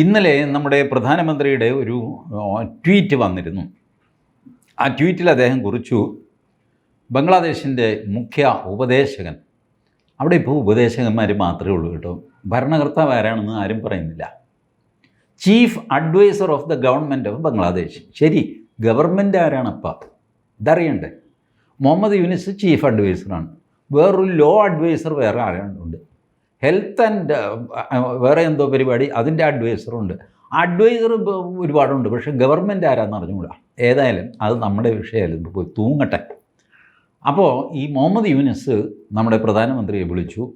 ഇന്നലെ നമ്മുടെ പ്രധാനമന്ത്രിയുടെ ഒരു ട്വീറ്റ് വന്നിരുന്നു. ആ ട്വീറ്റിൽ അദ്ദേഹം കുറിച്ചു ബംഗ്ലാദേശിന്റെ മുഖ്യ ഉപദേശകൻ. അവിടെ ഇപ്പോൾ ഉപദേശകന്മാർ മാത്രമേ ഉള്ളൂ കേട്ടോ. ഭരണകർത്താവ് ആരാണെന്ന് ആരും പറയുന്നില്ല. Chief adviser of the government of Bangladesh. ശരി ഗവൺമെന്റ് ആരാണപ്പോൾ ഇതറിയണ്ടേ? മുഹമ്മദ് യൂനിസ് ചീഫ് അഡ്വൈസറാണ്. വേറൊരു ലോ അഡ്വൈസർ വേറെ ആരാണ്ടുണ്ട് ഹെൽത്ത് ആൻഡ് വേറെ എന്തോ പരിപാടി അതിന്റെ അഡ്വൈസറുണ്ട്. അഡ്വൈസർ ഒരുപാടുണ്ട് പക്ഷേ ഗവൺമെന്റ് ആരാന്ന് അറിഞ്ഞുകൂടാ. ഏതായാലും അത് നമ്മുടെ വിഷയമല്ല പോയി തൂങ്ങട്ടെ. അപ്പോൾ ഈ മുഹമ്മദ് യൂനിസ് നമ്മുടെ പ്രധാനമന്ത്രിയെ വിളിച്ചു.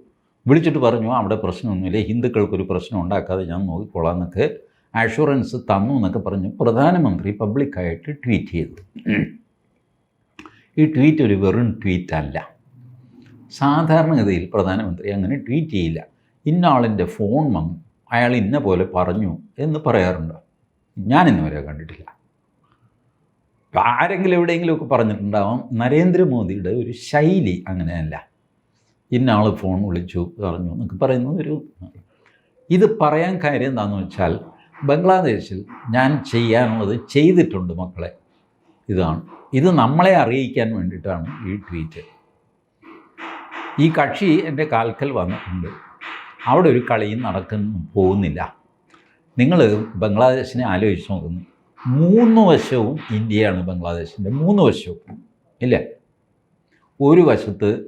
വിളിച്ചിട്ട് പറഞ്ഞു അവിടെ പ്രശ്നമൊന്നുമില്ല ഹിന്ദുക്കൾക്കൊരു പ്രശ്നം ഉണ്ടാക്കാതെ ഞാൻ നോക്കിക്കൊള്ളാം എന്നൊക്കെ അഷുറൻസ് തന്നു എന്നൊക്കെ പറഞ്ഞ് പ്രധാനമന്ത്രി പബ്ലിക്കായിട്ട് ട്വീറ്റ് ചെയ്തു. ഈ ട്വീറ്റ് ഒരു വെറും ട്വീറ്റ് അല്ല സാധാരണഗതിയിൽ പ്രധാനമന്ത്രി അങ്ങനെ ട്വീറ്റ് ചെയ്യില്ല. ഇന്നാളിന്റെ ഫോൺ വന്നു അയാൾ ഇന്ന പോലെ പറഞ്ഞു എന്ന് പറയാറുണ്ട്. ഞാൻ ഇന്നുവരെ കണ്ടിട്ടില്ല. ആരെങ്കിലും എവിടെയെങ്കിലുമൊക്കെ പറഞ്ഞിട്ടുണ്ടാവാം. നരേന്ദ്രമോദിയുടെ ഒരു ശൈലി അങ്ങനെയല്ല. ഇന്നാൾ ഫോൺ വിളിച്ചു പറഞ്ഞു എന്നൊക്കെ പറയുന്നത് ഒരു ഇത് പറയാൻ കാര്യം എന്താണെന്ന് വെച്ചാൽ ബംഗ്ലാദേശിൽ ഞാൻ ചെയ്യാനുള്ളത് ചെയ്തിട്ടുണ്ട് മക്കളെ. ഇതാണ്. ഇത് നമ്മളെ അറിയിക്കാൻ വേണ്ടിയിട്ടാണ് ഈ ട്വീറ്റ്. ഈ കക്ഷി എന്റെ കാൽക്കൽ വന്നിട്ടുണ്ട്. അവിടെ ഒരു കളിയും നടക്കുന്നു പോകുന്നില്ല. നിങ്ങൾ ബംഗ്ലാദേശിനെ ആലോചിച്ച് നോക്കുന്നു. മൂന്ന് വശവും ഇന്ത്യയാണ് ബംഗ്ലാദേശിന്റെ മൂന്ന് വശവും ഇല്ലേ? ഒരു വശത്ത്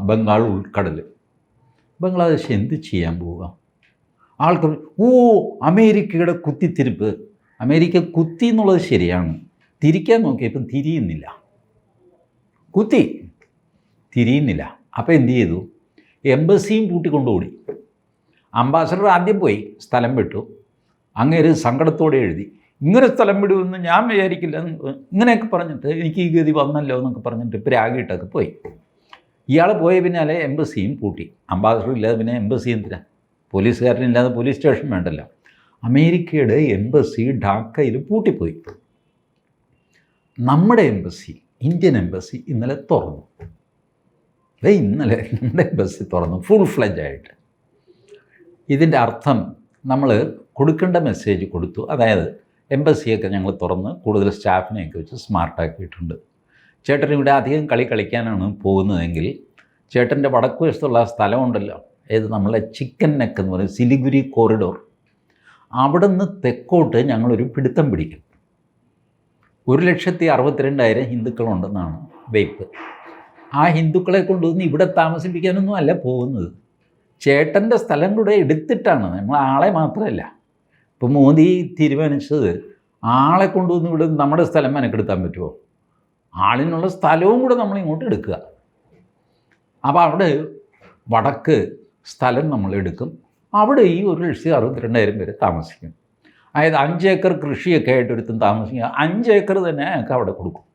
ബംഗാൾ ഉൾക്കടൽ. ബംഗ്ലാദേശ് എന്ത് ചെയ്യാൻ പോവുക? ആൾക്കാർ ഓ അമേരിക്കയുടെ കുത്തിത്തിരിപ്പ്. അമേരിക്ക കുത്തി എന്നുള്ളത് ശരിയാണ്. തിരിക്കാൻ നോക്കിയപ്പം തിരിയുന്നില്ല. കുത്തി. തിരിയുന്നില്ല. അപ്പോൾ എന്തു ചെയ്തു? എംബസിയും പൂട്ടിക്കൊണ്ടുകൂടി അംബാസഡർ ആദ്യം പോയി സ്ഥലം വിട്ടു. അങ്ങേര് സങ്കടത്തോടെ എഴുതി. ഇങ്ങനെ സ്ഥലം വിടുമെന്ന് ഞാൻ വിചാരിക്കില്ല ഇങ്ങനെയൊക്കെ പറഞ്ഞിട്ട് എനിക്ക് ഈ ഗതി വന്നല്ലോ എന്നൊക്കെ പറഞ്ഞിട്ട് പ്രാഗിട്ടൊക്കെ പോയി. ഇയാൾ പോയ പിന്നാലെ എംബസിയും പൂട്ടി. അംബാസഡർ ഇല്ലാതെ പിന്നെ എംബസി എന്തിനാ? പോലീസുകാരനില്ലാതെ പോലീസ് സ്റ്റേഷൻ വേണ്ടല്ലോ. അമേരിക്കയുടെ എംബസി ഢാക്കയിൽ പൂട്ടിപ്പോയി. നമ്മുടെ എംബസി ഇന്ത്യൻ എംബസി ഇന്നലെ തുറന്നു. ദേ ഇന്നലെ നമ്മുടെ ബസ് തുറന്നു ഫുൾ ഫ്ലജ് ആയിട്ട്. ഇതിന്റെ അർത്ഥം നമ്മൾ കൊടുക്കേണ്ട മെസ്സേജ് കൊടുത്തു. അതായത് എംബസിയൊക്കെ ഞങ്ങൾ തുറന്ന് കൂടുതൽ സ്റ്റാഫിനെയൊക്കെ വെച്ച് സ്മാർട്ടാക്കിയിട്ടുണ്ട് ചേട്ടൻ ഇവിടെ അധികം കളി കളിക്കാനാണ് പോകുന്നതെങ്കിൽ ചേട്ടന്റെ വടക്കു വശത്തുള്ള സ്ഥലമുണ്ടല്ലോ ഏത് നമ്മളെ ചിക്കൻ നെക്ക് എന്ന് പറയും സിലിഗുരി കോറിഡോർ അവിടെ നിന്ന് തെക്കോട്ട് ഞങ്ങളൊരു പിടുത്തം പിടിക്കും. ഒരു ലക്ഷത്തി അറുപത്തിരണ്ടായിരം ഹിന്ദുക്കളുണ്ടെന്നാണ് വെയ്പ്പ് ആ ഹിന്ദുക്കളെ കൊണ്ടുവന്ന് ഇവിടെ താമസിപ്പിക്കാനൊന്നും അല്ല പോകുന്നത്. ചേട്ടന്റെ സ്ഥലം കൂടെ എടുത്തിട്ടാണ്. നമ്മൾ ആളെ മാത്രമല്ല. ഇപ്പോൾ മോദി തീരുമാനിച്ചത് ആളെ കൊണ്ടുവന്ന് ഇവിടെ നമ്മുടെ സ്ഥലം മെനക്കെടുത്താൻ പറ്റുമോ? ആളിനുള്ള സ്ഥലവും കൂടെ നമ്മൾ ഇങ്ങോട്ട് എടുക്കുക. അപ്പോൾ അവിടെ വടക്ക് സ്ഥലം നമ്മൾ എടുക്കും. അവിടെ ഈ ഒരു ലക്ഷത്തി അറുപത്തിരണ്ടായിരം പേര് താമസിക്കും. അതായത് അഞ്ച് ഏക്കർ കൃഷിയൊക്കെ ആയിട്ട് ഒരുത്തും താമസിക്കുക. അഞ്ച് ഏക്കർ തന്നെ അയാൾക്ക് അവിടെ കൊടുക്കും.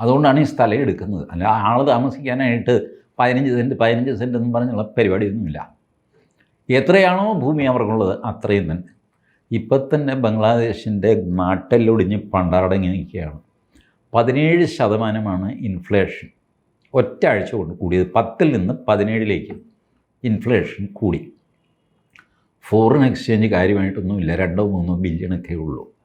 അതുകൊണ്ടാണ് ഈ സ്ഥലം എടുക്കുന്നത്. അല്ല ആൾ താമസിക്കാനായിട്ട് പതിനഞ്ച് സെന്റ് പതിനഞ്ച് സെന്റ് എന്ന് പറഞ്ഞുള്ള പരിപാടിയൊന്നുമില്ല. എത്രയാണോ ഭൂമി അവർക്കുള്ളത് അത്രയും തന്നെ. ഇപ്പം തന്നെ ബംഗ്ലാദേശിന്റെ നാട്ടെല്ലൊടിഞ്ഞ് പണ്ടാടങ്ങി നിൽക്കുകയാണ്. പതിനേഴ് ശതമാനമാണ് ഇൻഫ്ലേഷൻ ഒറ്റ ആഴ്ച കൊണ്ട് കൂടിയത് പത്തിൽ നിന്ന് പതിനേഴിലേക്ക് ഇൻഫ്ലേഷൻ കൂടി. ഫോറിൻ എക്സ്ചേഞ്ച് കാര്യമായിട്ടൊന്നുമില്ല. രണ്ടോ മൂന്നോ ബില്യണൊക്കെ ഉള്ളൂ.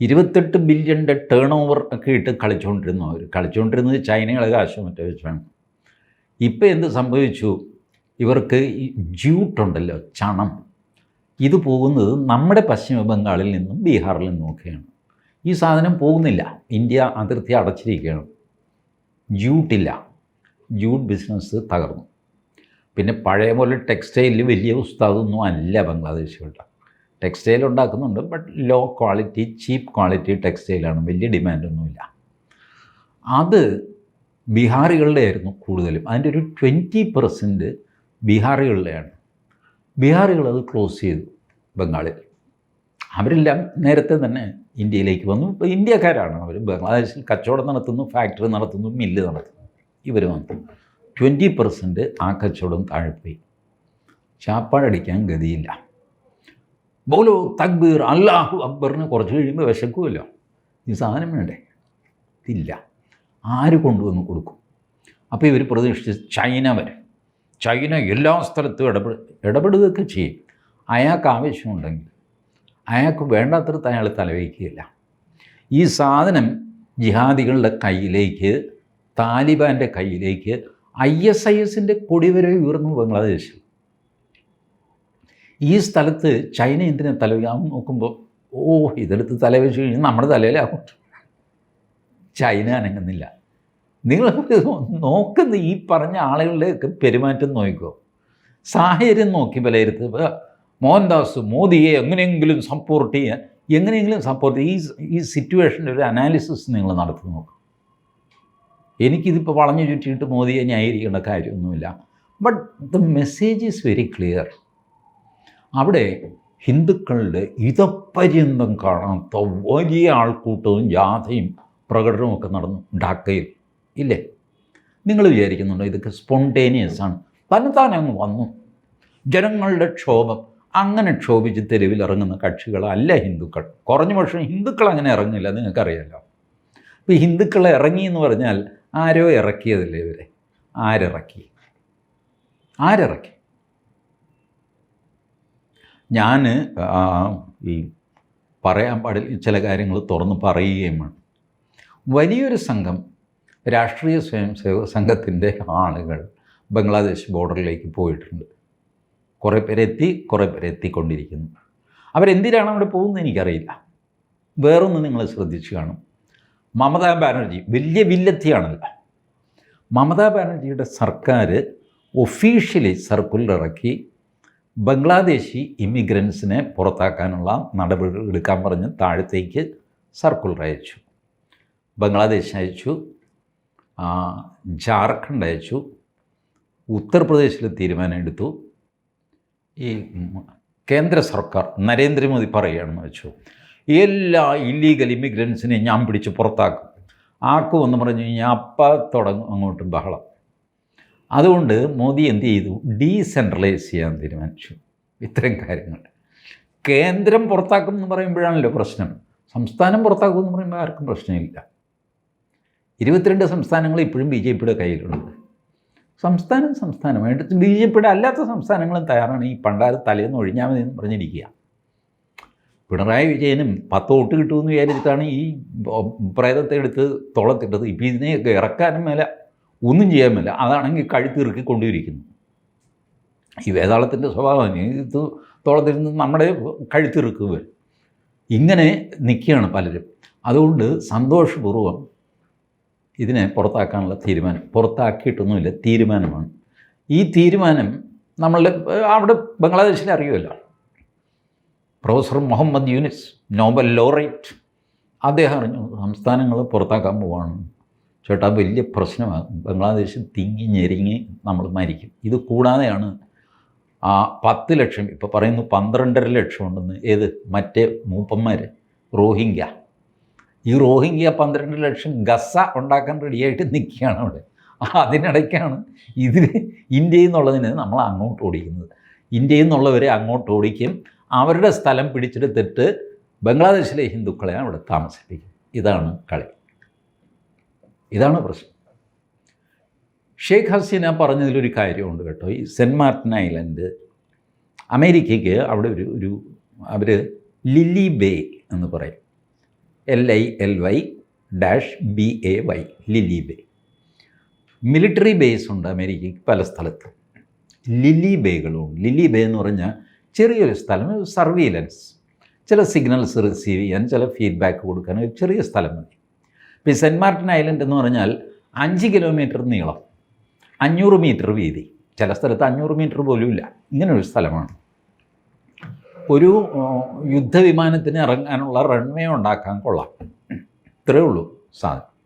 ഇരുപത്തെട്ട് ബില്യന്റെ ടേൺ ഓവർ ഒക്കെ ഇട്ട് കളിച്ചുകൊണ്ടിരുന്നു അവർ കളിച്ചുകൊണ്ടിരുന്നത് ചൈനകളെ കാശം മറ്റേ വെച്ചാണ്. ഇപ്പം എന്ത് സംഭവിച്ചു? ഇവർക്ക് ജ്യൂട്ടുണ്ടല്ലോ ചണം. ഇത് പോകുന്നത് നമ്മുടെ പശ്ചിമ ബംഗാളിൽ നിന്നും ബീഹാറിൽ നിന്നുമൊക്കെയാണ് ഈ സാധനം പോകുന്നില്ല. ഇന്ത്യ അതിർത്തി അടച്ചിരിക്കുകയാണ്. ജ്യൂട്ടില്ല ജ്യൂട്ട് ബിസിനസ് തകർന്നു. പിന്നെ പഴയ പോലെ ടെക്സ്റ്റൈലിൽ വലിയ ഉസ്താദൊന്നും അല്ല ബംഗ്ലാദേശികളുടെ. ടെക്സ്റ്റൈൽ ഉണ്ടാക്കുന്നുണ്ട് but low quality cheap quality ടെക്സ്റ്റൈലാണ് വലിയ ഡിമാൻഡൊന്നുമില്ല അത് ബീഹാറികളുടെ ആയിരുന്നു കൂടുതലും. അതിന്റെ ഒരു ട്വന്റി പെർസെന്റ് ബീഹാറികളുടെയാണ്. ബീഹാറികൾ അത് ക്ലോസ് ചെയ്തു ബംഗാളിൽ. അവരെല്ലാം നേരത്തെ തന്നെ ഇന്ത്യയിലേക്ക് വന്നു. ഇപ്പോൾ ഇന്ത്യക്കാരാണ് അവർ ബംഗ്ലാദേശിൽ കച്ചവടം നടത്തുന്നു ഫാക്ടറി നടത്തുന്നു മില്ല് നടത്തുന്നു. ഇവർ വന്നു. ട്വന്റി പെർസെന്റ് ആ കച്ചവടം താഴെ പോയി. ചാപ്പാടടിക്കാൻ ഗതിയില്ല. ബോലോ തക്ബീർ അല്ലാഹു അക്ബറിന് കുറച്ച് കഴിയുമ്പോൾ വിശക്കുമല്ലോ. ഈ സാധനം വേണ്ടേ? ഇല്ല. ആര് കൊണ്ടുവന്ന് കൊടുക്കും? അപ്പോൾ ഇവർ പ്രതീക്ഷിച്ച് ചൈന വരെ. ചൈന എല്ലാ സ്ഥലത്തും ഇടപെട ഇടപെടുകയൊക്കെ ചെയ്യും. അയാൾക്ക് ആവശ്യമുണ്ടെങ്കിൽ. അയാൾക്ക് വേണ്ടാത്തടത്ത് അയാൾ തലവയ്ക്കുകയില്ല. ഈ സാധനം ജിഹാദികളുടെ കയ്യിലേക്ക് താലിബാന്റെ കയ്യിലേക്ക് ഐ എസ് ഐ എസിന്റെ കൊടി വരെ ഉയർന്നു ബംഗ്ലാദേശിൽ. ഈ സ്ഥലത്ത് ചൈന എന്തിനാ തലവയ്ക്കാൻ നോക്കുമ്പോൾ ഓ ഇതെടുത്ത് തലവെച്ച് കഴിഞ്ഞാൽ നമ്മുടെ തലയിലാകും ചൈന അനങ്ങുന്നില്ല. നിങ്ങൾ നോക്കുന്ന ഈ പറഞ്ഞ ആളുകളുടെയൊക്കെ പെരുമാറ്റം നോക്കിക്കോ. സാഹചര്യം നോക്കി വിലയിരുത്തുക മോഹൻദാസ് മോദിയെ എങ്ങനെയെങ്കിലും സപ്പോർട്ട് ചെയ്യാൻ എങ്ങനെയെങ്കിലും സപ്പോർട്ട് ഈ ഈ സിറ്റുവേഷന്റെ ഒരു അനാലിസിസ് നിങ്ങൾ നടത്തി നോക്കും. എനിക്കിതിപ്പോൾ വളഞ്ഞു ചുറ്റിയിട്ട് മോദിയെ ന്യായീകരിക്കേണ്ട കാര്യമൊന്നുമില്ല. But the message is very clear അവിടെ ഹിന്ദുക്കളുടെ ഇതപര്യന്തം കാണാത്ത വലിയ ആൾക്കൂട്ടവും ജാഥയും പ്രകടനവും ഒക്കെ നടന്നു ഡാക്കയിൽ ഇല്ലേ? നിങ്ങൾ വിചാരിക്കുന്നുണ്ടോ ഇതൊക്കെ സ്പോണ്ടേനിയസ് ആണ്? തന്നെത്താൻ അങ്ങ് വന്നു. ജനങ്ങളുടെ ക്ഷോഭം. അങ്ങനെ ക്ഷോഭിച്ച് തെരുവിൽ ഇറങ്ങുന്ന കക്ഷികളല്ല ഹിന്ദുക്കൾ. കുറഞ്ഞ പക്ഷേ ഹിന്ദുക്കൾ അങ്ങനെ ഇറങ്ങില്ല നിങ്ങൾക്കറിയാലോ. ഇപ്പോൾ ഈ ഹിന്ദുക്കളെ ഇറങ്ങി എന്ന് പറഞ്ഞാൽ ആരോ ഇറക്കിയതല്ലേ ഇവരെ? ആരിറക്കി? ആരിറക്കി? ഞാൻ ഈ പറയാൻ പാടില്ല ചില കാര്യങ്ങൾ തുറന്ന് പറയുകയും വലിയൊരു സംഘം രാഷ്ട്രീയ സ്വയം സേവക സംഘത്തിന്റെ ആളുകൾ ബംഗ്ലാദേശ് ബോർഡറിലേക്ക് പോയിട്ടുണ്ട്. കുറേ പേരെത്തി കുറേ പേരെത്തിക്കൊണ്ടിരിക്കുന്നു അവരെന്തിനാണ് അവിടെ പോകുന്നത് എനിക്കറിയില്ല. വേറൊന്ന് നിങ്ങൾ ശ്രദ്ധിച്ചു കാണും. മമതാ ബാനർജി വലിയ വില്ലത്തിയാണല്ലോ. മമതാ ബാനർജിയുടെ സർക്കാർ ഒഫീഷ്യലി സർക്കുലർ ഇറക്കി ബംഗ്ലാദേശി ഇമിഗ്രൻസിനെ പുറത്താക്കാനുള്ള നടപടികൾ എടുക്കാൻ പറഞ്ഞ് താഴത്തേക്ക് സർക്കുലർ അയച്ചു. ബംഗ്ലാദേശ് അയച്ചു ജാർഖണ്ഡ് അയച്ചു ഉത്തർപ്രദേശിൽ തീരുമാനമെടുത്തു. ഈ കേന്ദ്ര സർക്കാർ നരേന്ദ്രമോദി പറയുകയാണെന്ന് വെച്ചു എല്ലാ ഇല്ലീഗൽ ഇമിഗ്രൻസിനെയും ഞാൻ പിടിച്ച് പുറത്താക്കും. ആക്കുമെന്ന് പറഞ്ഞു കഴിഞ്ഞാൽ അപ്പം തുടങ്ങും അങ്ങോട്ടും ബഹളം. അതുകൊണ്ട് മോദി എന്ത് ചെയ്തു? ഡീസെൻട്രലൈസ് ചെയ്യാൻ തീരുമാനിച്ചു. ഇത്തരം കാര്യങ്ങൾ. കേന്ദ്രം പുറത്താക്കും എന്ന് പറയുമ്പോഴാണല്ലോ പ്രശ്നം. സംസ്ഥാനം പുറത്താക്കും എന്ന് പറയുമ്പോൾ ആർക്കും പ്രശ്നമില്ല. ഇരുപത്തിരണ്ട് സംസ്ഥാനങ്ങൾ ഇപ്പോഴും ബി ജെ പിയുടെ കയ്യിലുണ്ട്. സംസ്ഥാനം സംസ്ഥാനമായിട്ട് ബി ജെ പിയുടെ അല്ലാത്ത സംസ്ഥാനങ്ങളും തയ്യാറാണ്. ഈ പണ്ടാര തലേന്ന് ഒഴിഞ്ഞാൽ മതി എന്ന് പറഞ്ഞിരിക്കുക. പിണറായി വിജയനും പത്ത് വോട്ട് കിട്ടുമെന്ന് വിചാരിച്ചിട്ടാണ് ഈ പ്രേതത്തെ എടുത്ത് തുളത്തിട്ടത് ഇപ്പം ഇതിനെയൊക്കെ ഇറക്കാനും മേല ഒന്നും ചെയ്യാൻ പറ്റില്ല അതാണെങ്കിൽ കഴുത്തിറുക്കി കൊണ്ടിരിക്കുന്നു ഈ വേതാളത്തിന്റെ സ്വഭാവം ഇത് തുളത്തിരുന്ന് നമ്മുടെ കഴുത്തിറുക്കുക ഇങ്ങനെ നിൽക്കുകയാണ് പലരും. അതുകൊണ്ട് സന്തോഷപൂർവം ഇതിനെ പുറത്താക്കാനുള്ള തീരുമാനം. പുറത്താക്കിയിട്ടൊന്നുമില്ല തീരുമാനമാണ്. ഈ തീരുമാനം നമ്മളുടെ അവിടെ ബംഗ്ലാദേശിൽ അറിയുമല്ലോ. Professor Muhammad Yunus Nobel laureate അദ്ദേഹം അറിഞ്ഞു സംസ്ഥാനങ്ങൾ പുറത്താക്കാൻ പോവാണ്. ചേട്ടാ വലിയ പ്രശ്നമാണ് ബംഗ്ലാദേശ് തിങ്ങി ഞെരിങ്ങി നമ്മൾ മരിക്കും. ഇത് കൂടാതെയാണ് ആ പത്ത് ലക്ഷം ഇപ്പോൾ പറയുന്നു പന്ത്രണ്ടര ലക്ഷം ഉണ്ടെന്ന്. ഏത്? മറ്റേ മൂപ്പന്മാർ റോഹിംഗ്യ. ഈ റോഹിംഗ്യ പന്ത്രണ്ട് ലക്ഷം ഗസ ഉണ്ടാക്കാൻ റെഡിയായിട്ട് നിൽക്കുകയാണ് അവിടെ. അതിനിടയ്ക്കാണ് ഇതിന് ഇന്ത്യയിൽ നിന്നുള്ളതിന് നമ്മൾ അങ്ങോട്ട് ഓടിക്കുന്നത്. ഇന്ത്യയിൽ നിന്നുള്ളവരെ അങ്ങോട്ട് ഓടിക്കും. അവരുടെ സ്ഥലം പിടിച്ചെടുത്തിട്ട് ബംഗ്ലാദേശിലെ ഹിന്ദുക്കളെ അവിടെ താമസിപ്പിക്കും ഇതാണ് കളി. ഇതാണ് പ്രശ്നം. ഷെയ്ഖ് ഹസീന പറഞ്ഞതിലൊരു കാര്യമുണ്ട് കേട്ടോ. ഈ സെന്റ് മാർട്ടിൻ ഐലൻഡ് അമേരിക്കയ്ക്ക് അവിടെ ഒരു ഒരു അവർ ലില്ലി ബേ എന്ന് പറയും. L I L Y dash B A Y Lily Bay. Military base ഉണ്ട് അമേരിക്കയ്ക്ക് പല സ്ഥലത്ത്. ലില്ലി ബേകളുണ്ട്. ലില്ലി ബേ എന്ന് പറഞ്ഞാൽ ചെറിയൊരു സ്ഥലം സർവീലൻസ്. ചില സിഗ്നൽസ് റിസീവ് ചെയ്യാൻ ചില ഫീഡ്ബാക്ക് കൊടുക്കാൻ ഒരു ചെറിയ സ്ഥലം മതി. ഇപ്പോൾ സെന്റ് മാർട്ടിൻ ഐലൻഡ് എന്ന് പറഞ്ഞാൽ അഞ്ച് കിലോമീറ്റർ നീളം അഞ്ഞൂറ് മീറ്റർ വീതി. ചില സ്ഥലത്ത് അഞ്ഞൂറ് മീറ്റർ പോലും ഇല്ല. ഇങ്ങനൊരു സ്ഥലമാണ്. ഒരു യുദ്ധവിമാനത്തിന് ഇറങ്ങാനുള്ള റൺവേ ഉണ്ടാക്കാൻ കൊള്ളാം. ഇത്രയേ ഉള്ളൂ സാധനം.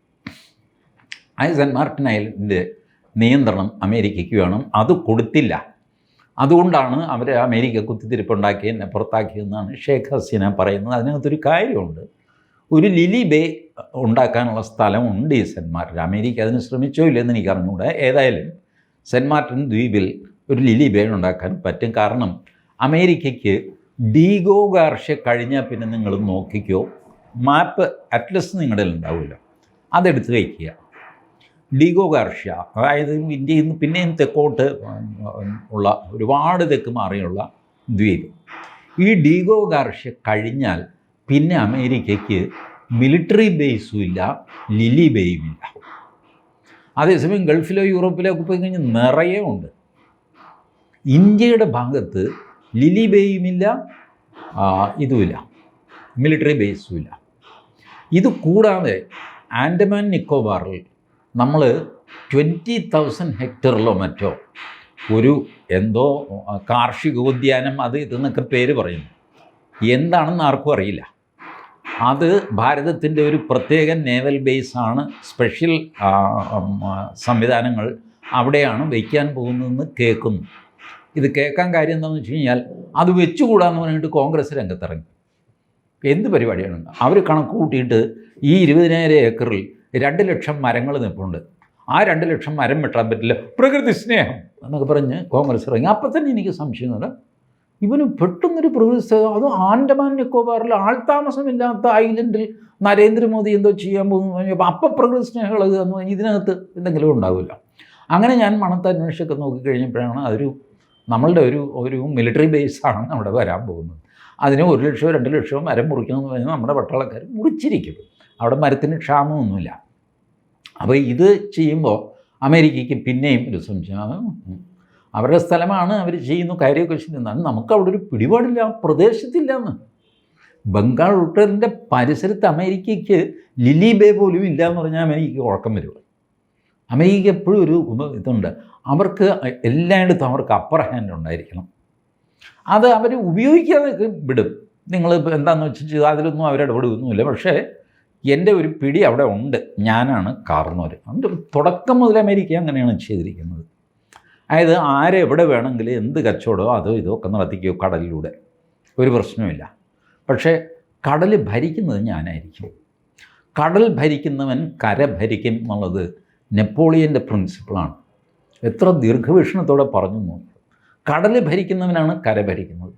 ആ സെന്റ് മാർട്ടിൻ ഐലൻഡിന്റെ നിയന്ത്രണം അമേരിക്കയ്ക്ക് വേണം. അത് കൊടുത്തില്ല. അതുകൊണ്ടാണ് അവർ അമേരിക്ക കുത്തിത്തിരിപ്പുണ്ടാക്കിയെന്നെ പുറത്താക്കിയെന്നാണ് ഷേഖ് ഹസീന പറയുന്നത്. അതിനകത്തൊരു കാര്യമുണ്ട്. ഒരു ലിലി ബേ ഉണ്ടാക്കാനുള്ള സ്ഥലമുണ്ട് ഈ സെന്റ് മാർട്ടിൻ. അമേരിക്ക അതിന് ശ്രമിച്ചോ ഇല്ലെന്ന് എനിക്ക് അറിഞ്ഞുകൂടെ ഏതായാലും സെന്റ് മാർട്ടിൻ ദ്വീപിൽ ഒരു ലിലി ബേൺ ഉണ്ടാക്കാൻ പറ്റും. കാരണം അമേരിക്കയ്ക്ക് ഡീഗോ ഗാർഷ്യ കഴിഞ്ഞാൽ പിന്നെ നിങ്ങൾ നോക്കിക്കോ മാപ്പ് അറ്റ്ലസ് നിങ്ങളുടെ ഉണ്ടാവില്ല. അതെടുത്ത് വയ്ക്കുക ഡീഗോ ഗാർഷ്യ അതായത് ഇന്ത്യയിൽ നിന്ന് പിന്നെയും തെക്കോട്ട് ഉള്ള ഒരുപാട് തെക്ക് മാറിയുള്ള ദ്വീപ്. ഈ ഡീഗോ ഗാർഷ്യ കഴിഞ്ഞാൽ പിന്നെ അമേരിക്കയ്ക്ക് മിലിറ്ററി ബേസും ഇല്ല ലിലി ബേയും ഇല്ല. അതേസമയം ഗൾഫിലോ യൂറോപ്പിലോ ഒക്കെ പോയി കഴിഞ്ഞാൽ നിറയെ ഉണ്ട്. ഇന്ത്യയുടെ ഭാഗത്ത് ലിലി ബേയുമില്ല ഇതുമില്ല മിലിറ്ററി ബേസും ഇല്ല. ഇത് കൂടാതെ ആൻഡമാൻ നിക്കോബാറിൽ നമ്മൾ ട്വന്റി തൗസൻഡ് ഹെക്ടറിലോ മറ്റോ ഒരു എന്തോ കാർഷികോദ്യാനം അത് ഇതെന്നൊക്കെ പേര് പറയുന്നു. എന്താണെന്ന് ആർക്കും അറിയില്ല. അത് ഭാരതത്തിന്റെ ഒരു പ്രത്യേക നേവൽ ബേസാണ് സ്പെഷ്യൽ സംവിധാനങ്ങൾ അവിടെയാണ് വയ്ക്കാൻ പോകുന്നതെന്ന് കേൾക്കുന്നു. ഇത് കേൾക്കാൻ കാര്യം എന്താണെന്ന് വെച്ച് കഴിഞ്ഞാൽ അത് വെച്ചുകൂടാന്ന് പറഞ്ഞിട്ട് കോൺഗ്രസ് രംഗത്തിറങ്ങി. എന്ത് പരിപാടിയാണ്? അവർ കണക്ക് കൂട്ടിയിട്ട് ഈ ഇരുപതിനായിരം ഏക്കറിൽ രണ്ട് ലക്ഷം മരങ്ങൾ നിൽപ്പുണ്ട് ആ രണ്ട് ലക്ഷം മരം വെട്ടാൻ പറ്റില്ല. പ്രകൃതി സ്നേഹം എന്നൊക്കെ പറഞ്ഞ് കോൺഗ്രസ് ഇറങ്ങി. അപ്പം തന്നെ എനിക്ക് സംശയം ഇവന് പെട്ടെന്നൊരു പ്രകൃതി അത് ആൻഡമാൻ നിക്കോബാറിൽ ആൾതാമസമില്ലാത്ത ഐലൻഡിൽ നരേന്ദ്രമോദി എന്തോ ചെയ്യാൻ പോകുന്നു അപ്പം പ്രകൃതി എന്ന് പറഞ്ഞാൽ ഇതിനകത്ത് എന്തെങ്കിലും ഉണ്ടാവില്ല. അങ്ങനെ ഞാൻ മണത്ത് അന്വേഷിച്ചൊക്കെ നോക്കിക്കഴിഞ്ഞപ്പോഴാണ് അതൊരു നമ്മളുടെ ഒരു ഒരു മിലിറ്ററി ബേസാണ് അവിടെ വരാൻ പോകുന്നത്. അതിന് ഒരു ലക്ഷമോ രണ്ട് ലക്ഷമോ മരം മുറിക്കണമെന്ന് പറഞ്ഞാൽ നമ്മുടെ പട്ടാളക്കാർ മുറിച്ചിരിക്കും. അവിടെ മരത്തിന് ക്ഷാമമൊന്നുമില്ല. അപ്പോൾ ഇത് ചെയ്യുമ്പോൾ അമേരിക്കയ്ക്ക് പിന്നെയും ഒരു സംശയം. അവരുടെ സ്ഥലമാണ് അവർ ചെയ്യുന്നു കാര്യമൊക്കെ ചെയ്യുന്നത് നമുക്ക് അവിടെ ഒരു പിടിപാടില്ല ആ പ്രദേശത്തില്ല എന്ന് ബംഗാൾ ഉൾക്കടലിന്റെ പരിസരത്ത് അമേരിക്കയ്ക്ക് ലിലി ബേ പോലും ഇല്ല എന്ന് പറഞ്ഞാൽ അമേരിക്കയ്ക്ക് ഉറക്കം വരും. അമേരിക്ക എപ്പോഴും ഒരു ഇതുണ്ട്. അവർക്ക് എല്ലായിടത്തും അവർക്ക് അപ്പർ ഹാൻഡ് ഉണ്ടായിരിക്കണം. അത് അവർ ഉപയോഗിക്കാതെ വിടും. നിങ്ങൾ എന്താണെന്ന് വെച്ചാൽ അതിലൊന്നും അവരിടപെടുകയൊന്നുമില്ല പക്ഷേ എന്റെ ഒരു പിടി അവിടെ ഉണ്ട്. ഞാനാണ് കാർന്നവർ അതിന്റെ തുടക്കം മുതൽ അമേരിക്ക അങ്ങനെയാണ് ചെയ്തിരിക്കുന്നത്. അതായത് ആരെ എവിടെ വേണമെങ്കിലും എന്ത് കച്ചവടമോ അതോ ഇതോ ഒക്കെ നടത്തിക്കോ കടലിലൂടെ. ഒരു പ്രശ്നമില്ല പക്ഷേ കടൽ ഭരിക്കുന്നത് ഞാനായിരിക്കും. കടൽ ഭരിക്കുന്നവൻ കര ഭരിക്കും എന്നുള്ളത് നെപ്പോളിയന്റെ പ്രിൻസിപ്പിളാണ് എത്ര ദീർഘവീക്ഷണത്തോടെ പറഞ്ഞു നോക്കും. കടൽ ഭരിക്കുന്നവനാണ് കര ഭരിക്കുന്നത്.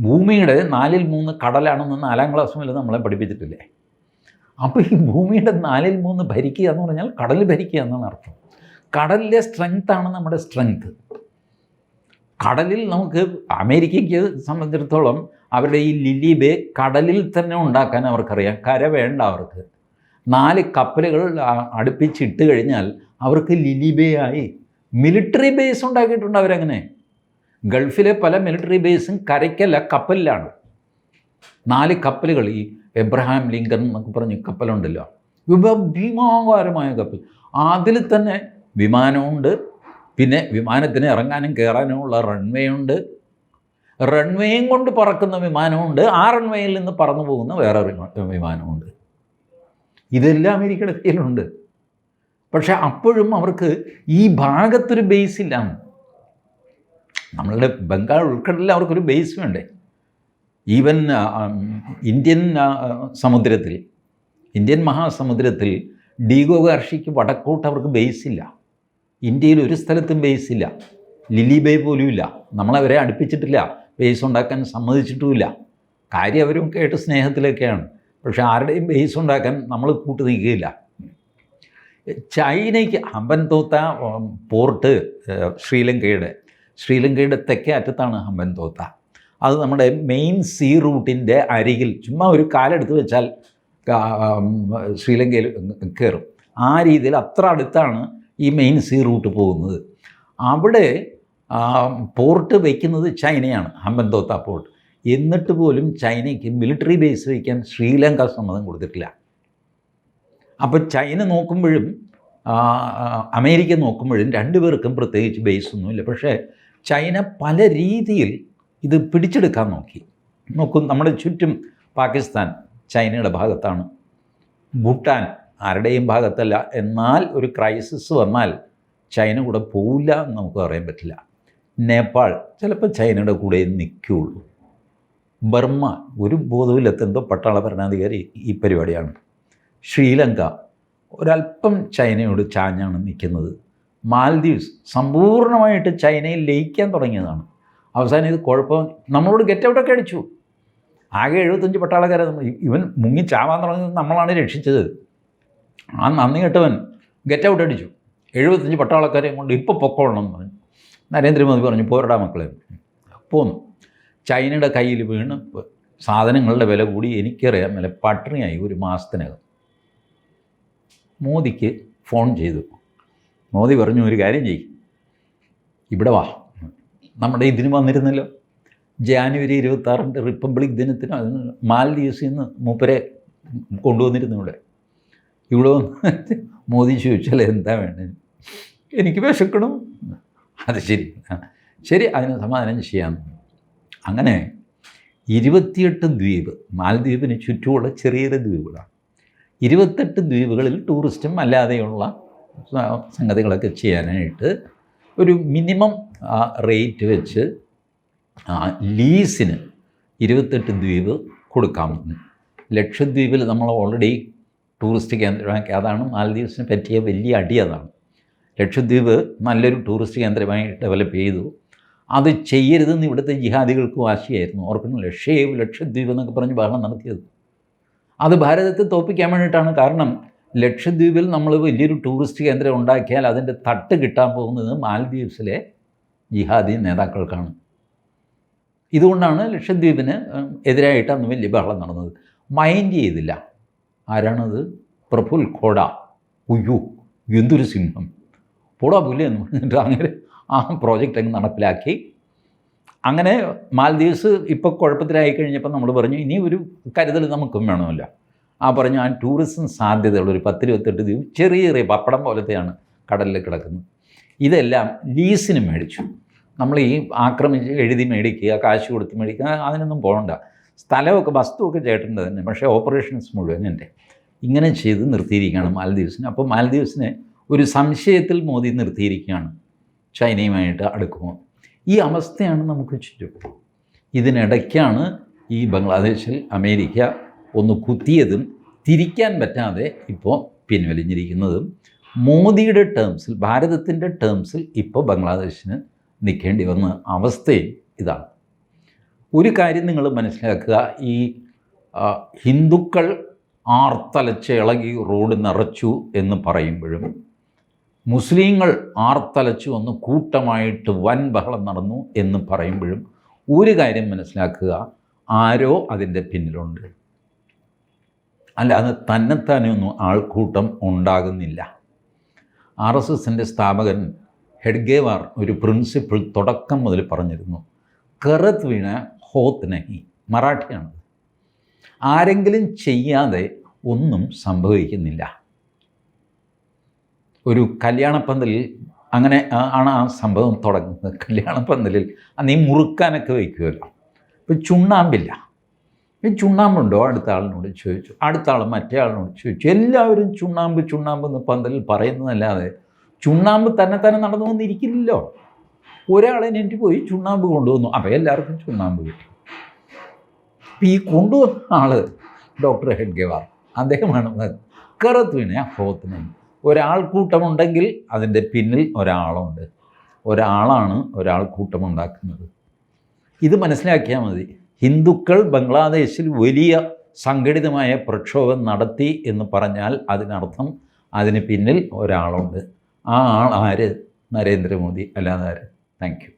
ഭൂമിയുടെ നാലിൽ മൂന്ന് കടലാണെന്ന് നാലാം ക്ലാസ് മുതൽ നമ്മളെ പഠിപ്പിച്ചിട്ടില്ലേ? അപ്പോൾ ഈ ഭൂമിയുടെ നാലിൽ മൂന്ന് ഭരിക്കുക എന്ന് പറഞ്ഞാൽ കടൽ ഭരിക്കുക എന്നാണ് അർത്ഥം. കടലിലെ സ്ട്രെങ്ത്താണ് നമ്മുടെ സ്ട്രെങ്ത് കടലിൽ നമുക്ക് അമേരിക്കയ്ക്ക് സംബന്ധിച്ചിടത്തോളം അവരുടെ ഈ ലിലി ബേ കടലിൽ തന്നെ ഉണ്ടാക്കാൻ അവർക്കറിയാം. കര വേണ്ട അവർക്ക്. നാല് കപ്പലുകൾ അടുപ്പിച്ച് അടുപ്പിച്ചിട്ട് കഴിഞ്ഞാൽ അവർക്ക് ലിലിബേ ആയി. മിലിറ്ററി ബേസ് ഉണ്ടാക്കിയിട്ടുണ്ട് അവരങ്ങനെ. ഗൾഫിലെ പല മിലിറ്ററി ബേസും കരയ്ക്കല്ല കപ്പലിലാണ്. നാല് കപ്പലുകൾ ഈ എബ്രഹാം ലിങ്കൺ എന്നൊക്കെ പറഞ്ഞ് കപ്പലുണ്ടല്ലോ. വിഭവ ഭീമാകാരമായ കപ്പൽ. അതിൽ തന്നെ വിമാനമുണ്ട്. പിന്നെ വിമാനത്തിന് ഇറങ്ങാനും കയറാനും ഉള്ള റൺവേ ഉണ്ട്. റൺവേയും കൊണ്ട് പറക്കുന്ന വിമാനമുണ്ട്. ആ റൺവേയിൽ നിന്ന് പറന്നു പോകുന്ന വേറെ വിമാനമുണ്ട്. ഇതെല്ലാം അമേരിക്കയുടെ കയ്യിലുണ്ട്. പക്ഷെ അപ്പോഴും അവർക്ക് ഈ ഭാഗത്തൊരു ബേസ് ഇല്ല. നമ്മളുടെ ബംഗാൾ ഉൾക്കടലിൽ അവർക്കൊരു ബേസ് വേണ്ടേ? ഈവൻ ഇന്ത്യൻ സമുദ്രത്തിൽ ഇന്ത്യൻ മഹാസമുദ്രത്തിൽ ഡീഗോ ഗാർഷിക്ക് വടക്കോട്ട് അവർക്ക് ബേസ് ഇല്ല. ഇന്ത്യയിൽ ഒരു സ്ഥലത്തും ബേസ് ഇല്ല. ലിലി ബേ പോലും ഇല്ല. നമ്മളവരെ അടുപ്പിച്ചിട്ടില്ല. ബേസ് ഉണ്ടാക്കാൻ സമ്മതിച്ചിട്ടുമില്ല. കാര്യം അവരും കേട്ട് സ്നേഹത്തിലൊക്കെയാണ്. പക്ഷെ ആരുടെയും ബേസ് ഉണ്ടാക്കാൻ നമ്മൾ കൂട്ടു നിൽക്കുകയില്ല. ചൈനയ്ക്ക് ഹമ്പൻതോത്ത പോർട്ട് ശ്രീലങ്കയുടെ ശ്രീലങ്കയുടെ തെക്കേ അറ്റത്താണ് ഹമ്പൻതോത്ത. അത് നമ്മുടെ മെയിൻ സീ റൂട്ടിന്റെ അരികിൽ ചുമ്മാ ഒരു കാലെടുത്ത് വെച്ചാൽ ശ്രീലങ്കയിൽ കയറും. ആ രീതിയിൽ അത്ര അടുത്താണ് ഈ മെയിൻ സീ റൂട്ട് പോകുന്നത്. അവിടെ പോർട്ട് വയ്ക്കുന്നത് ചൈനയാണ് ഹമ്പൻതോത്ത പോർട്ട്. എന്നിട്ട് പോലും ചൈനയ്ക്ക് മിലിറ്ററി ബേസ് വയ്ക്കാൻ ശ്രീലങ്ക സമ്മതം കൊടുത്തിട്ടില്ല. അപ്പോൾ ചൈന നോക്കുമ്പോഴും അമേരിക്ക നോക്കുമ്പോഴും രണ്ടുപേർക്കും പ്രത്യേകിച്ച് ബേസ് ഒന്നുമില്ല പക്ഷേ ചൈന പല രീതിയിൽ ഇത് പിടിച്ചെടുക്കാൻ നോക്കി. നോക്കും നമ്മുടെ ചുറ്റും പാകിസ്ഥാൻ ചൈനയുടെ ഭാഗത്താണ്. ഭൂട്ടാൻ ആരുടെയും ഭാഗത്തല്ല. എന്നാൽ ഒരു ക്രൈസിസ് വന്നാൽ ചൈന കൂടെ പോവില്ല എന്ന് നമുക്ക് പറയാൻ പറ്റില്ല. നേപ്പാൾ ചിലപ്പോൾ ചൈനയുടെ കൂടെ നിൽക്കുകയുള്ളൂ. ബർമ്മ ഒരു ബോധവുമില്ലാത്ത പട്ടാള ഭരണാധികാരി ഈ പരിപാടിയാണ്. ശ്രീലങ്ക ഒരല്പം ചൈനയോട് ചാഞ്ഞാണ് നിൽക്കുന്നത്. മാൽദീവ്സ് സമ്പൂർണമായിട്ട് ചൈനയിൽ ലയിക്കാൻ തുടങ്ങിയതാണ്. അവസാനം ഇത് കുഴപ്പം നമ്മളോട് ഗെറ്റ് ഔട്ടൊക്കെ അടിച്ചു. ആകെ എഴുപത്തഞ്ച് പട്ടാളക്കാരെ ഇവൻ മുങ്ങി ചാവാൻ തുടങ്ങിയത് നമ്മളാണ് രക്ഷിച്ചത്. ആ നന്ദി കെട്ടവൻ ഗെറ്റ് ഔട്ട് അടിച്ചു. എഴുപത്തഞ്ച് പട്ടാളക്കാരെയും കൊണ്ട് ഇപ്പോൾ പൊക്കോളണം എന്ന് പറഞ്ഞു. നരേന്ദ്രമോദി പറഞ്ഞു പോരടാ മക്കളെ. പോന്നു. ചൈനയുടെ കയ്യിൽ വീണ് സാധനങ്ങളുടെ വില കൂടി എനിക്കറിയാം. വില പട്ടിണിയായി ഒരു മാസത്തിനകം. മോദിക്ക് ഫോൺ ചെയ്തു. മോദി പറഞ്ഞു ഒരു കാര്യം ചെയ്യും. ഇവിടെ വാ. നമ്മുടെ ഇതിന് വന്നിരുന്നല്ലോ. ജാനുവരി ഇരുപത്താറിന്റെ റിപ്പബ്ലിക് ദിനത്തിന് അതിന് മാൽദീവ്സിൽ നിന്ന് മൂപ്പരെ കൊണ്ടുവന്നിരുന്നു ഇവിടെ. ഇവിടെ വന്ന് മോദി ചോദിച്ചാൽ എന്താ വേണ്ടത്? എനിക്ക് വിശക്കണം. അത് ശരി. ശരി അതിന് സമാധാനം ചെയ്യാം. അങ്ങനെ ഇരുപത്തിയെട്ട് ദ്വീപ് മാലദ്വീപിന് ചുറ്റുമുള്ള ചെറിയ ദ്വീപുകളാണ്. ഇരുപത്തെട്ട് ദ്വീപുകളിൽ ടൂറിസ്റ്റും അല്ലാതെയുള്ള സംഗതികളൊക്കെ ചെയ്യാനായിട്ട് ഒരു മിനിമം റേറ്റ് വെച്ച് ലീസിന് ഇരുപത്തെട്ട് ദ്വീപ് കൊടുക്കാമെന്ന് ലക്ഷദ്വീപിൽ നമ്മൾ ഓൾറെഡി ടൂറിസ്റ്റ് കേന്ദ്രമാക്കി അതാണ് മാലദ്വീപ്സിന് പറ്റിയ വലിയ അടി അതാണ്. ലക്ഷദ്വീപ് നല്ലൊരു ടൂറിസ്റ്റ് കേന്ദ്രമായി ഡെവലപ്പ് ചെയ്തു. അത് ചെയ്യരുതെന്ന് ഇവിടുത്തെ ജിഹാദികൾക്ക് വാശിയായിരുന്നു ഓർക്കുന്നില്ല ഷേവ് ലക്ഷദ്വീപ് എന്നൊക്കെ പറഞ്ഞ് ബഹളം നടത്തിയത്. അത് ഭാരതത്തെ തോപ്പിക്കാൻ വേണ്ടിയിട്ടാണ് കാരണം ലക്ഷദ്വീപിൽ നമ്മൾ വലിയൊരു ടൂറിസ്റ്റ് കേന്ദ്രം ഉണ്ടാക്കിയാൽ അതിന്റെ തട്ട് കിട്ടാൻ പോകുന്നത് മാലദ്വീപ്സിലെ ജിഹാദി നേതാക്കൾക്കാണ്. ഇതുകൊണ്ടാണ് ലക്ഷദ്വീപിന് എതിരായിട്ട് അന്ന് വലിയ ബഹളം നടന്നത്. മൈൻഡ് ചെയ്തില്ല. ആരാണത്? പ്രഫുൽ ഖോഡ. ഉയ്യോ എന്തൊരു സിംഹം. പോടാ പുല്ല് എന്ന് പറഞ്ഞിട്ട് അങ്ങനെ ആ പ്രോജക്റ്റ് അങ്ങ് നടപ്പിലാക്കി. അങ്ങനെ മാൽദീവ്സ് ഇപ്പോൾ കുഴപ്പത്തിലായി കഴിഞ്ഞപ്പോൾ നമ്മൾ പറഞ്ഞു ഇനി ഒരു കരുതൽ നമുക്കും വേണമല്ലോ. ആ പറഞ്ഞു ആ ടൂറിസം സാധ്യതയുള്ള ഒരു പത്തിരുപത്തെട്ട് ദ്വീപ് ചെറിയ ചെറിയ പപ്പടം പോലത്തെയാണ് കടലിൽ കിടക്കുന്നത്. ഇതെല്ലാം ലീസിന് മേടിച്ചു. നമ്മൾ ഈ ആക്രമിച്ച് എഴുതി മേടിക്കുക കാശ് കൊടുത്ത് മേടിക്കുക അതിനൊന്നും പോകണ്ട. സ്ഥലമൊക്കെ വസ്തുവൊക്കെ ചേട്ടന്റെ തന്നെ പക്ഷേ ഓപ്പറേഷൻസ് മുഴുവൻ എന്റെ. ഇങ്ങനെ ചെയ്ത് നിർത്തിയിരിക്കുകയാണ് മാലദ്വീപ്സിനെ. അപ്പോൾ മാലദ്വീപ്സിനെ ഒരു സംശയത്തിൽ മോദി നിർത്തിയിരിക്കുകയാണ് ചൈനയുമായിട്ട് അടുക്കുമോ ഈ അവസ്ഥയാണ് നമുക്ക് ചുറ്റും. ഇതിനിടയ്ക്കാണ് ഈ ബംഗ്ലാദേശിൽ അമേരിക്ക ഒന്ന് കുത്തിയതും തിരിക്കാൻ പറ്റാതെ ഇപ്പോൾ പിൻവലിഞ്ഞിരിക്കുന്നതും മോദിയുടെ ടേംസിൽ ഭാരതത്തിന്റെ ടേംസിൽ ഇപ്പോൾ ബംഗ്ലാദേശിന് നിൽക്കേണ്ടി വന്ന അവസ്ഥയും ഇതാണ്. ഒരു കാര്യം നിങ്ങൾ മനസ്സിലാക്കുക. ഈ ഹിന്ദുക്കൾ ആർത്തലച്ച് ഇളകി റോഡ് നിറച്ചു എന്ന് പറയുമ്പോഴും മുസ്ലിങ്ങൾ ആർത്തലച്ചു വന്ന് കൂട്ടമായിട്ട് വൻ ബഹളം നടന്നു എന്ന് പറയുമ്പോഴും ഒരു കാര്യം മനസ്സിലാക്കുക. ആരോ അതിന്റെ പിന്നിലുണ്ട്. അല്ല അല്ലാതെ തന്നെത്താനെയൊന്നും ആൾക്കൂട്ടം ഉണ്ടാകുന്നില്ല. ആർ എസ് എസിന്റെ സ്ഥാപകൻ ഹെഡ്ഗേവാർ ഒരു പ്രിൻസിപ്പിൾ തുടക്കം മുതൽ പറഞ്ഞിരുന്നു. കറത്ത് വീണ ഹോത്ത് നഹി മറാഠിയാണ്. ആരെങ്കിലും ചെയ്യാതെ ഒന്നും സംഭവിക്കുന്നില്ല. ഒരു കല്യാണപ്പന്തലിൽ അങ്ങനെ ആണ് ആ സംഭവം തുടങ്ങുന്നത്. കല്യാണപ്പന്തലിൽ ആ നീ മുറുക്കാനൊക്കെ വയ്ക്കുമല്ലോ ഇപ്പം ചുണ്ണാമ്പില്ല. ഈ ചുണ്ണാമ്പുണ്ടോ? അടുത്ത ആളിനോട് ചോദിച്ചു. അടുത്ത ആൾ മറ്റേ ആളിനോട് ചോദിച്ചു. എല്ലാവരും ചുണ്ണാമ്പ് ചുണ്ണാമ്പ് എന്ന് പന്തലിൽ പറയുന്നതല്ലാതെ ചുണ്ണാമ്പ് തന്നെ തന്നെ നടന്നു വന്നിരിക്കില്ലല്ലോ ഒരാളെ എനിക്ക് പോയി ചുണ്ണാമ്പ് കൊണ്ടുവന്നു. അപ്പോൾ എല്ലാവർക്കും ചുണ്ണാമ്പ് കിട്ടി. ഈ കൊണ്ടുവന്ന ആൾ ഡോക്ടർ ഹെഡ്ഗേവാർ. അദ്ദേഹമാണ് കറത്ത് വീണ. ഹോത്തിന് ഒരാൾക്കൂട്ടമുണ്ടെങ്കിൽ അതിന്റെ പിന്നിൽ ഒരാളുണ്ട്. ഒരാളാണ് ഒരാൾക്കൂട്ടം ഉണ്ടാക്കുന്നത് ഇത് മനസ്സിലാക്കിയാൽ മതി. ഹിന്ദുക്കൾ ബംഗ്ലാദേശിൽ വലിയ സംഘടിതമായ പ്രക്ഷോഭം നടത്തി എന്ന് പറഞ്ഞാൽ അതിനർത്ഥം അതിന് പിന്നിൽ ഒരാളുണ്ട്. ആ ആൾ ആര്? നരേന്ദ്രമോദി. അല്ലാതെ ആര്? Thank you